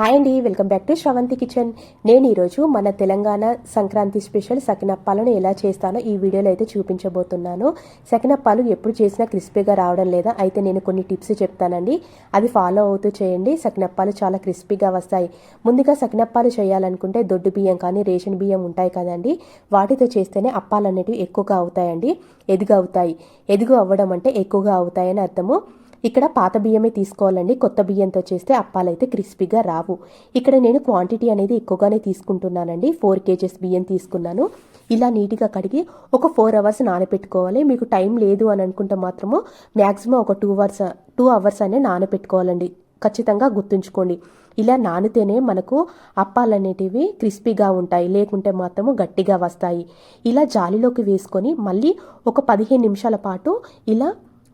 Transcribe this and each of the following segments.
Hi అండి welcome back to Sravanthi kitchen. నేను ఈరోజు మన తెలంగాణ సంక్రాంతి స్పెషల్ సకినప్పాలను ఎలా చేస్తానో ఈ వీడియోలో అయితే చూపించబోతున్నాను. సకినప్పాలు ఎప్పుడు చేసినా క్రిస్పీగా రావడం లేదా అయితే నేను కొన్ని టిప్స్ చెప్తానండి. అది ఫాలో అవుతూ చేయండి సకినప్పాలు చాలా క్రిస్పీగా వస్తాయి. ముందుగా సకినప్పాలు చేయాలనుకుంటే దొడ్డు బియ్యం కానీ రేషన్ బియ్యం ఉంటాయి కదండి. వాటితో చేస్తేనే అప్పాలు అనేటివి ఎక్కువగా అవుతాయండి. ఎదుగు అవుతాయి. ఎదుగు అవ్వడం అంటే ఎక్కువగా అవుతాయని అర్థము. ఇక్కడ పాత బియ్యమే తీసుకోవాలండి. కొత్త బియ్యంతో చేస్తే అప్పాలైతే క్రిస్పీగా రావు. ఇక్కడ నేను క్వాంటిటీ అనేది ఎక్కువగానే తీసుకుంటున్నానండి. ఫోర్ కేజెస్ బియ్యం తీసుకున్నాను. ఇలా నీట్గా కడిగి ఒక ఫోర్ అవర్స్ నానబెట్టుకోవాలి మీకు టైం లేదు అని అనుకుంటే మాత్రము మ్యాక్సిమం ఒక టూ అవర్స్ టూ అవర్స్ అనే నానబెట్టుకోవాలండి ఖచ్చితంగా గుర్తుంచుకోండి. ఇలా నానితేనే మనకు అప్పాలు అనేటివి క్రిస్పీగా ఉంటాయి. లేకుంటే మాత్రము గట్టిగా వస్తాయి. ఇలా జాలిలోకి వేసుకొని మళ్ళీ ఒక పదిహేను నిమిషాల పాటు ఇలా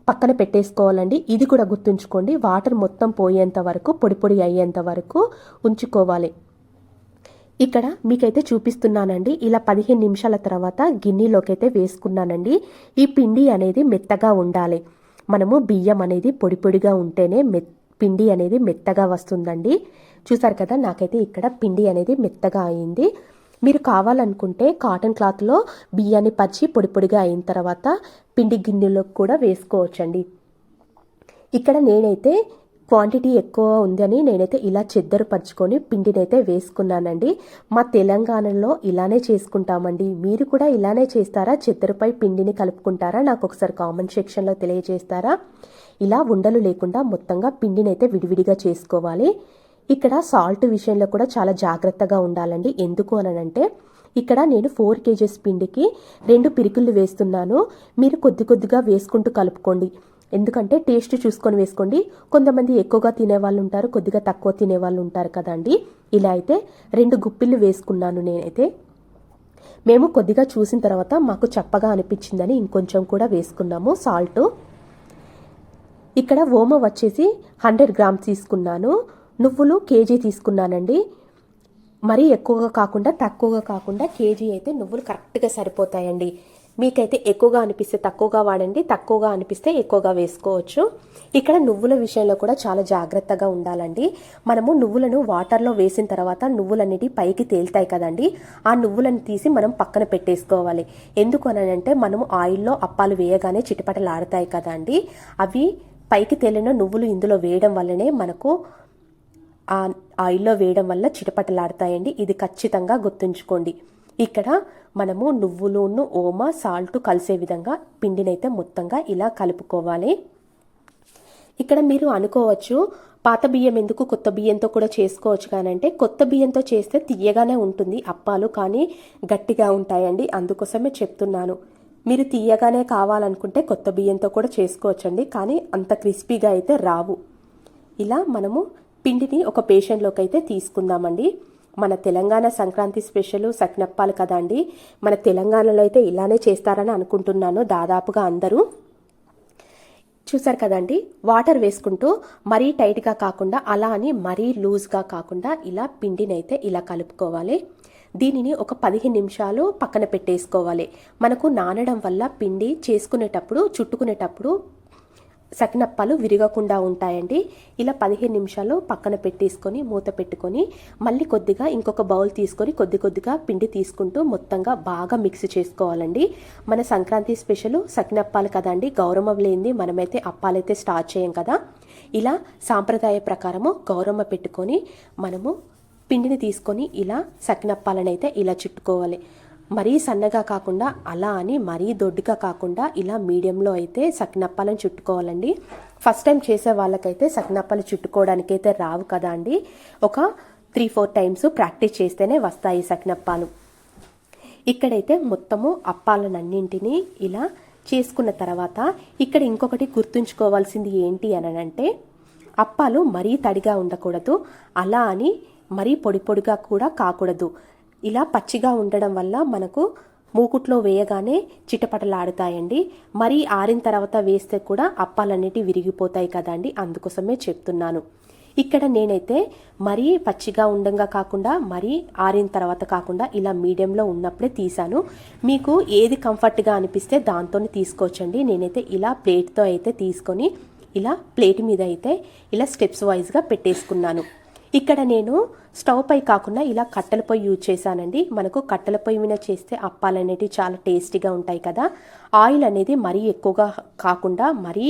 పక్కన పెట్టేసుకోవాలండి. ఇది కూడా గుర్తుంచుకోండి. వాటర్ మొత్తం పోయేంత వరకు పొడి పొడి అయ్యేంత వరకు ఉంచుకోవాలి. ఇక్కడ మీకైతే చూపిస్తున్నానండి. ఇలా పదిహేను నిమిషాల తర్వాత గిన్నెలోకి అయితే వేసుకున్నానండి. ఈ పిండి అనేది మెత్తగా ఉండాలి. మనము బియ్యం అనేది పొడి పొడిగా ఉంటేనే మె పిండి అనేది మెత్తగా వస్తుందండి. చూసారు కదా నాకైతే ఇక్కడ పిండి అనేది మెత్తగా అయింది. మీరు కావాలనుకుంటే కాటన్ క్లాత్లో బియ్యాన్ని పచ్చి పొడి పొడిగా అయిన తర్వాత పిండి గిన్నెలో కూడా వేసుకోవచ్చండి. ఇక్కడ నేనైతే క్వాంటిటీ ఎక్కువ ఉందని నేనైతే ఇలా చెద్దరు పరుచుకొని పిండినైతే వేసుకున్నానండి. మా తెలంగాణలో ఇలానే చేసుకుంటామండి. మీరు కూడా ఇలానే చేస్తారా? చెద్దరుపై పిండిని కలుపుకుంటారా? నాకు ఒకసారి కామెంట్ సెక్షన్లో తెలియజేస్తారా? ఇలా ఉండలు లేకుండా మొత్తంగా పిండినైతే విడివిడిగా చేసుకోవాలి. ఇక్కడ సాల్ట్ విషయంలో కూడా చాలా జాగ్రత్తగా ఉండాలండి. ఎందుకు అనంటే ఇక్కడ నేను ఫోర్ కేజెస్ పిండికి రెండు పిరికిళ్ళు వేస్తున్నాను. మీరు కొద్ది కొద్దిగా వేసుకుంటూ కలుపుకోండి. ఎందుకంటే టేస్ట్ చూసుకొని వేసుకోండి. కొంతమంది ఎక్కువగా తినేవాళ్ళు ఉంటారు కొద్దిగా తక్కువ తినేవాళ్ళు ఉంటారు కదండి. ఇలా అయితే రెండు గుప్పిళ్ళు వేసుకున్నాను నేనైతే. మేము కొద్దిగా చూసిన తర్వాత మాకు చప్పగా అనిపించిందని ఇంకొంచెం కూడా వేసుకున్నాము సాల్ట్. ఇక్కడ ఓమ వచ్చేసి హండ్రెడ్ గ్రామ్స్ తీసుకున్నాను. నువ్వులు కేజీ తీసుకున్నానండి. మరీ ఎక్కువగా కాకుండా తక్కువగా కాకుండా కేజీ అయితే నువ్వులు కరెక్ట్గా సరిపోతాయండి. మీకైతే ఎక్కువగా అనిపిస్తే తక్కువగా వాడండి తక్కువగా అనిపిస్తే ఎక్కువగా వేసుకోవచ్చు. ఇక్కడ నువ్వుల విషయంలో కూడా చాలా జాగ్రత్తగా ఉండాలండి. మనము నువ్వులను వాటర్లో వేసిన తర్వాత నువ్వులన్నిటి పైకి తేలుతాయి కదండి. ఆ నువ్వులను తీసి మనం పక్కన పెట్టేసుకోవాలి. ఎందుకు అనంటే మనము ఆయిల్లో అప్పాలు వేయగానే చిటపటలాడతాయి కదండి. అవి పైకి తేలిన నువ్వులు ఇందులో వేయడం వల్లనే మనకు ఆ ఆయిల్లో వేయడం వల్ల చిటపటలాడతాయండి. ఇది ఖచ్చితంగా గుర్తుంచుకోండి. ఇక్కడ మనము నువ్వులును ఓమ సాల్ట్ కలిసే విధంగా పిండినైతే మొత్తంగా ఇలా కలుపుకోవాలి. ఇక్కడ మీరు అనుకోవచ్చు పాత బియ్యం ఎందుకు కొత్త బియ్యంతో కూడా చేసుకోవచ్చు కానంటే కొత్త బియ్యంతో చేస్తే తీయగానే ఉంటుంది అప్పాలు కానీ గట్టిగా ఉంటాయండి. అందుకోసమే చెప్తున్నాను. మీరు తీయగానే కావాలనుకుంటే కొత్త బియ్యంతో కూడా చేసుకోవచ్చండి కానీ అంత క్రిస్పీగా అయితే రావు. ఇలా మనము పిండిని ఒక పేషెంట్లోకి అయితే తీసుకుందామండి. మన తెలంగాణ సంక్రాంతి స్పెషల్ సకినప్పాలు కదా అండి. మన తెలంగాణలో అయితే ఇలానే చేస్తారని అనుకుంటున్నాను దాదాపుగా అందరూ. చూసారు కదండి వాటర్ వేసుకుంటూ మరీ టైట్గా కాకుండా అలా అని మరీ లూజ్గా కాకుండా ఇలా పిండినైతే ఇలా కలుపుకోవాలి. దీనిని ఒక పదిహేను నిమిషాలు పక్కన పెట్టేసుకోవాలి. మనకు నానడం వల్ల పిండి చేసుకునేటప్పుడు చుట్టుకునేటప్పుడు సకినప్పాలు విరగకుండా ఉంటాయండి. ఇలా పదిహేను నిమిషాలు పక్కన పెట్టేసుకొని మూత పెట్టుకొని మళ్ళీ కొద్దిగా ఇంకొక బౌల్ తీసుకొని కొద్ది కొద్దిగా పిండి తీసుకుంటూ మొత్తంగా బాగా మిక్స్ చేసుకోవాలండి. మన సంక్రాంతి స్పెషల్ సకినప్పాలు కదండి గౌరవం లేనిది మనమైతే అప్పాలైతే స్టార్ట్ చేయం కదా. ఇలా సాంప్రదాయ ప్రకారము గౌరమ్మ పెట్టుకొని మనము పిండిని తీసుకొని ఇలా సకినప్పాలనైతే ఇలా చుట్టుకోవాలి. మరీ సన్నగా కాకుండా అలా అని మరీ దొడ్డుగా కాకుండా ఇలా మీడియంలో అయితే సకినప్పాలను చుట్టుకోవాలండి. ఫస్ట్ టైం చేసే వాళ్ళకైతే సకినప్పాలు చుట్టుకోవడానికి అయితే రావు కదా అండి. ఒక త్రీ ఫోర్ టైమ్స్ ప్రాక్టీస్ చేస్తేనే వస్తాయి సకినప్పాలు. ఇక్కడైతే మొత్తము అప్పాలనన్నింటినీ ఇలా చేసుకున్న తర్వాత ఇక్కడ ఇంకొకటి గుర్తుంచుకోవాల్సింది ఏంటి అని అంటే అప్పాలు మరీ తడిగా ఉండకూడదు. అలా అని మరీ పొడి పొడిగా కూడా కాకూడదు. ఇలా పచ్చిగా ఉండడం వల్ల మనకు మూకుట్లో వేయగానే చిటపటలాడుతాయండి. మరీ ఆరిన తర్వాత వేస్తే కూడా అప్పాలన్నిటి విరిగిపోతాయి కదండి అందుకోసమే చెప్తున్నాను. ఇక్కడ నేనైతే మరీ పచ్చిగా ఉండంగా కాకుండా మరీ ఆరిన తర్వాత కాకుండా ఇలా మీడియంలో ఉన్నప్పుడే తీసాను మీకు ఏది కంఫర్ట్గా అనిపిస్తే దాంతోనే తీసుకోవచ్చండి. నేనైతే ఇలా ప్లేట్తో అయితే తీసుకొని ఇలా ప్లేట్ మీద అయితే ఇలా స్టెప్స్ వైజ్గా పెట్టేసుకున్నాను. ఇక్కడ నేను స్టవ్ పై కాకుండా ఇలా కట్టెల పొయ్యి యూజ్ చేశానండి. మనకు కట్టెల పొయ్యి మీద చేస్తే అప్పాలు అనేటివి చాలా టేస్టీగా ఉంటాయి కదా. ఆయిల్ అనేది మరీ ఎక్కువగా కాకుండా మరీ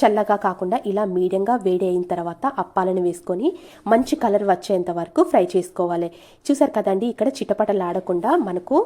చల్లగా కాకుండా ఇలా మీడియంగా వేడి అయిన తర్వాత అప్పాలను వేసుకొని మంచి కలర్ వచ్చేంత వరకు ఫ్రై చేసుకోవాలి. చూసారు కదండి ఇక్కడ చిటపటలాడకుండా మనకు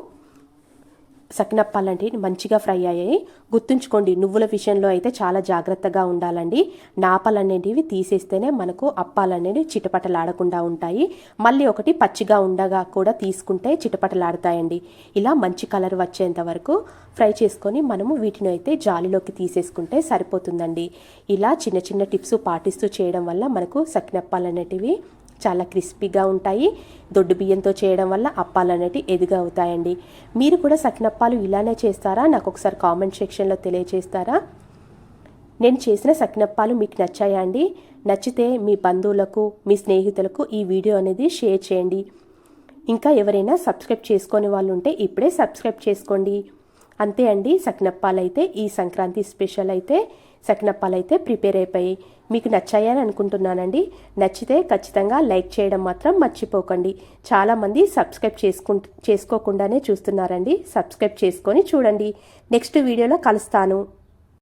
సకినప్పాలంటే మంచిగా ఫ్రై అయ్యాయి. గుర్తుంచుకోండి నువ్వుల విషయంలో అయితే చాలా జాగ్రత్తగా ఉండాలండి. నాపలు అనేటివి తీసేస్తేనే మనకు అప్పాలు అనేవి చిటపటలాడకుండా ఉంటాయి. మళ్ళీ ఒకటి పచ్చిగా ఉండగా కూడా తీసుకుంటే చిటపటలాడతాయండి. ఇలా మంచి కలర్ వచ్చేంత వరకు ఫ్రై చేసుకొని మనము వీటిని అయితే జాలిలోకి తీసేసుకుంటే సరిపోతుందండి. ఇలా చిన్న చిన్న టిప్స్ పాటిస్తూ చేయడం వల్ల మనకు సకినప్పాలు అనేటివి చాలా క్రిస్పీగా ఉంటాయి. దొడ్డు బియ్యంతో చేయడం వల్ల అప్పాలు అనేవి ఎదుగా అవుతాయండి. మీరు కూడా సకినప్పాలు ఇలానే చేస్తారా? నాకు ఒకసారి కామెంట్ సెక్షన్లో తెలియజేస్తారా నేను చేసిన సకినప్పాలు మీకు నచ్చాయా అండి? నచ్చితే మీ బంధువులకు మీ స్నేహితులకు ఈ వీడియో అనేది షేర్ చేయండి. ఇంకా ఎవరైనా సబ్స్క్రైబ్ చేసుకొని వాళ్ళు ఉంటే ఇప్పుడే సబ్స్క్రైబ్ చేసుకోండి. అంతే అండి. సకినప్పాలు అయితే ఈ సంక్రాంతి స్పెషల్ అయితే సకినప్పాలు అయితే ప్రిపేర్ అయిపోయి మీకు నచ్చాయని అనుకుంటున్నానండి. నచ్చితే ఖచ్చితంగా లైక్ చేయడం మాత్రం మర్చిపోకండి. చాలామంది సబ్స్క్రైబ్ చేసుకు చేసుకోకుండానే చూస్తున్నారండి. సబ్స్క్రైబ్ చేసుకొని చూడండి. నెక్స్ట్ వీడియోలో కలుస్తాను.